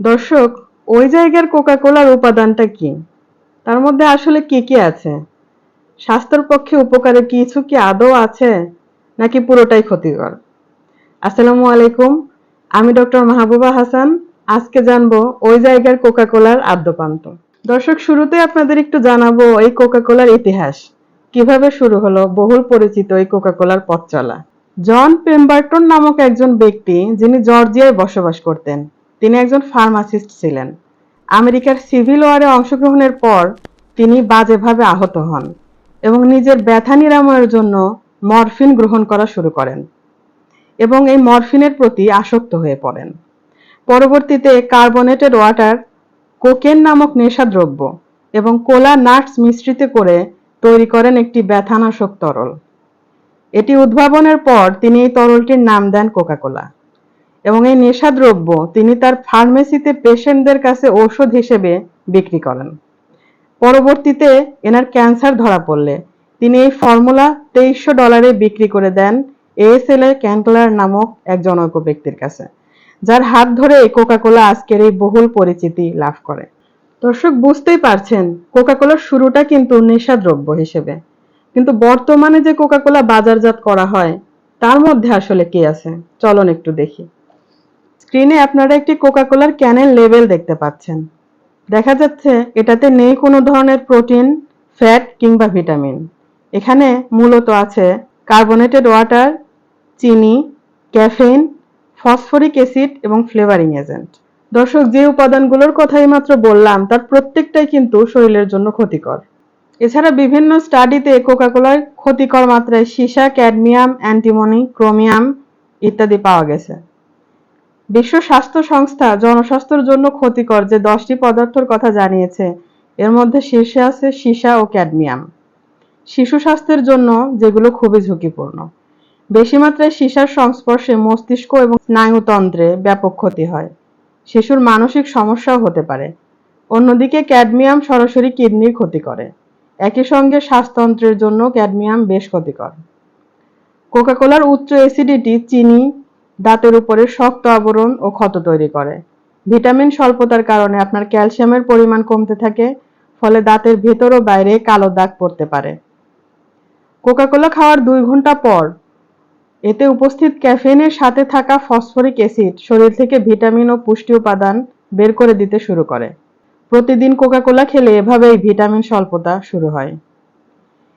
দর্শক, ওই জায়গার কোকা কোলার উপাদানটা কি? তার মধ্যে আসলে কি কি আছে? স্বাস্থ্যের পক্ষে উপকারে কিছু কি আদৌ আছে? নাকি পুরোটাই ক্ষতিকর? আসসালামু আলাইকুম, আমি ডক্টর মাহবুবা হাসান। আজকে জানব ওই জায়গার কোকা কোলার আদ্যপান্ত। দর্শক শুরুতে আপনাদের একটু জানাব এই কোকা কোলার ইতিহাস। কীভাবে শুরু হলো, বহুল পরিচিত এই কোকা কোলার পথ চলা জন পেম্বার্টন নামক একজন ব্যক্তি, যিনি জর্জিয়ায় বসবাস করতেন। তিনি একজন ফার্মাসিস্ট ছিলেন। আমেরিকার সিভিল ওয়ারে অংশগ্রহণের পর তিনি বাজেভাবে আহত হন এবং নিজের ব্যথা নিরাময়ের জন্য মরফিন গ্রহণ করা শুরু করেন এবং এই মরফিনের প্রতি আসক্ত হয়ে পড়েন। পরবর্তীতে কার্বনেটেড ওয়াটার, কোকেন নামক নেশাদ্রব্য এবং কোলা নাটস মিশ্রিত করে তৈরি করেন একটি ব্যথানাশক তরল। এটি উদ্ভাবনের পর তিনি এই তরলটির নাম দেন কোকাকোলা। এবং এই নেশাদ্রব্য তিনি তার ফার্মেসিতে পেশেন্টদের কাছে ঔষধ হিসেবে বিক্রি করেন। পরবর্তীতে এনার ক্যান্সার ধরা পড়লে তিনি এই ফর্মুলা তেইশশো ডলারে বিক্রি করে দেন এএসএল এর ক্যান্টলার নামক এক জনৈক ব্যক্তির কাছে, যার হাত ধরে কোকাকোলা আজকের এই বহুল পরিচিতি লাভ করে। দর্শক, বুঝতেই পারছেন কোকাকোলার শুরুটা কিন্তু নেশাদ্রব্য হিসেবে। কিন্তু বর্তমানে যে কোকাকোলা বাজারজাত করা হয়, তার মধ্যে আসলে কি আছে? চলন একটু দেখি। স্ক্রিনে আপনারা একটি কোকাকোলার ক্যানের লেবেল দেখতে পাচ্ছেন। দেখা যাচ্ছে এটাতে নেই কোনো ধরনের প্রোটিন, ফ্যাট কিংবা ভিটামিন। এখানে মূলত আছে কার্বনেটেড ওয়াটার, চিনি, ক্যাফেইন, ফসফরিক অ্যাসিড এবং ফ্লেভারিং এজেন্ট। দর্শক, যে উপাদানগুলোর কথাই মাত্র বললাম, তার প্রত্যেকটাই কিন্তু শরীরের জন্য ক্ষতিকর। এছাড়া বিভিন্ন স্টাডিতে কোকাকোলার ক্ষতিকর মাত্রায় সীসা, ক্যাডমিয়াম, অ্যান্টিমনি, ক্রোমিয়াম ইত্যাদি পাওয়া গেছে। বিশ্ব স্বাস্থ্য সংস্থা জনস্বাস্থ্যের জন্য ক্ষতিকর যে দশটি পদার্থের কথা জানিয়েছে, এর মধ্যে শীর্ষে আছে সীসা ও ক্যাডমিয়াম। শিশু স্বাস্থ্যের জন্য যেগুলো খুবই ঝুঁকিপূর্ণ। বেশি মাত্রায় সীসার সংস্পর্শে মস্তিষ্ক এবং স্নায়ুতন্ত্রে ব্যাপক ক্ষতি হয়। শিশুর মানসিক সমস্যাও হতে পারে। অন্যদিকে ক্যাডমিয়াম সরাসরি কিডনির ক্ষতি করে। একই সঙ্গে শ্বাসতন্ত্রের জন্য ক্যাডমিয়াম বেশ ক্ষতিকর। কোকাকোলার উচ্চ অ্যাসিডিটি চিনি দাঁতের উপরে শক্ত আবরণ ও ক্ষত তৈরি করে। ভিটামিন স্বল্পতার কারণে আপনার ক্যালসিয়ামের পরিমাণ কমতে থাকে, ফলে দাঁতের ভেতর ও বাইরে কালো দাগ পড়তে পারে। কোকাকোলা খাওয়ার দুই ঘণ্টা পর এতে উপস্থিত ক্যাফেনের সাথে থাকা ফসফরিক অ্যাসিড শরীর থেকে ভিটামিন ও পুষ্টি উপাদান বের করে দিতে শুরু করে। প্রতিদিন কোকাকোলা খেলে এভাবেই ভিটামিন স্বল্পতা শুরু হয়।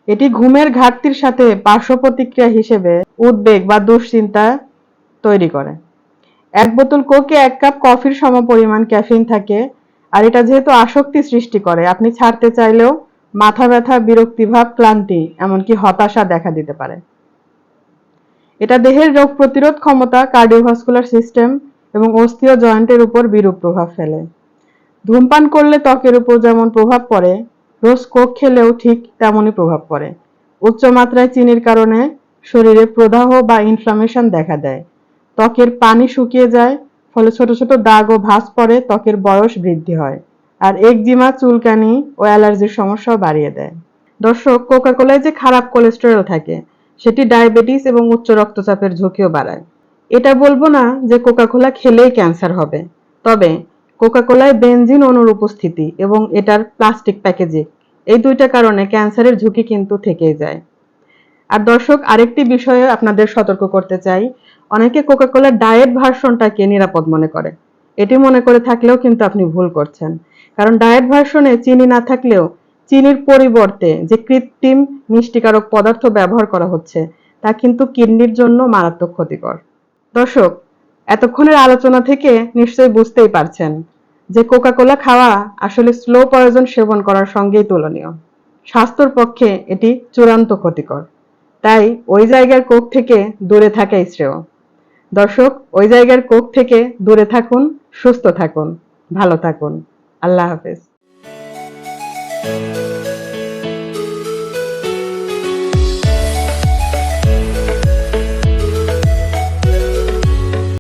এটি ঘুমের ঘাটতির সাথে পার্শ্ব প্রতিক্রিয়া হিসেবে উদ্বেগ বা দুশ্চিন্তা তৈরি করে। এক বোতল কোকে, এক কাপ কফির সমপরিমাণ ক্যাফিন থাকে আর এটা যেহেতু আসক্তি সৃষ্টি করে, আপনি ছাড়তে চাইলেও মাথা ব্যথা বিরক্তিভাব ক্লান্তি, এমনকি হতাশা দেখা দিতে পারে। এটা দেহের রোগ প্রতিরোধ ক্ষমতা, কার্ডিওভাস্কুলার সিস্টেম এবং অস্থি ও জয়েন্টের উপর বিরূপ প্রভাব ফেলে। ধূমপান করলে ত্বকের উপর যেমন প্রভাব পড়ে, রোজ কোক খেলেও ঠিক তেমনই প্রভাব পড়ে। উচ্চ মাত্রায় চিনির কারণে শরীরে প্রদাহ বা ইনফ্লামেশন দেখা দেয়। ত্বকের পানি শুকিয়ে যায়, ফলে ছোট ছোট দাগ ও ভাঁজ পড়ে ত্বকের বয়স বৃদ্ধি হয় আর একজিমা, চুলকানি ও অ্যালার্জির সমস্যাও বাড়িয়ে দেয়। দর্শক কোকাকোলায় যে খারাপ কোলেস্টেরল থাকে, সেটি ডায়াবেটিস এবং উচ্চ রক্তচাপের ঝুঁকিও বাড়ায়। এটা বলব না যে কোকাকোলা খেলেই ক্যান্সার হবে, তবে কোকাকোলায় বেনজিন অণুর উপস্থিতি এবং এটার প্লাস্টিক প্যাকেজিং এই দুইটা কারণে ক্যান্সারের ঝুঁকি কিন্তু থেকেই যায়। আর দর্শক, আরেকটি বিষয়ে আপনাদের সতর্ক করতে চাই অনেকে কোকাকোলার ডায়েট ভার্সনটাকে নিরাপদ মনে করে। এটি মনে করে থাকলেও কিন্তু আপনি ভুল করছেন। কারণ ডায়েট ভার্সনে চিনি না থাকলেও চিনির পরিবর্তে যে কৃত্রিম মিষ্টিকারক পদার্থ ব্যবহার করা হচ্ছে, তা কিন্তু কিডনির জন্য মারাত্মক ক্ষতিকর। দর্শক, এতক্ষণের আলোচনা থেকে নিশ্চয়ই বুঝতেই পারছেন যে কোকাকোলা খাওয়া আসলে স্লো পয়জন সেবন করার সঙ্গেই তুলনীয়। স্বাস্থ্যর পক্ষে এটি চূড়ান্ত ক্ষতিকর। তাই ওই জায়গার কোক থেকে দূরে থাকাই শ্রেয়। দর্শক ওই জায়গার কোপ থেকে দূরে থাকুন সুস্থ থাকুন ভালো থাকুন। আল্লাহ হাফেজ।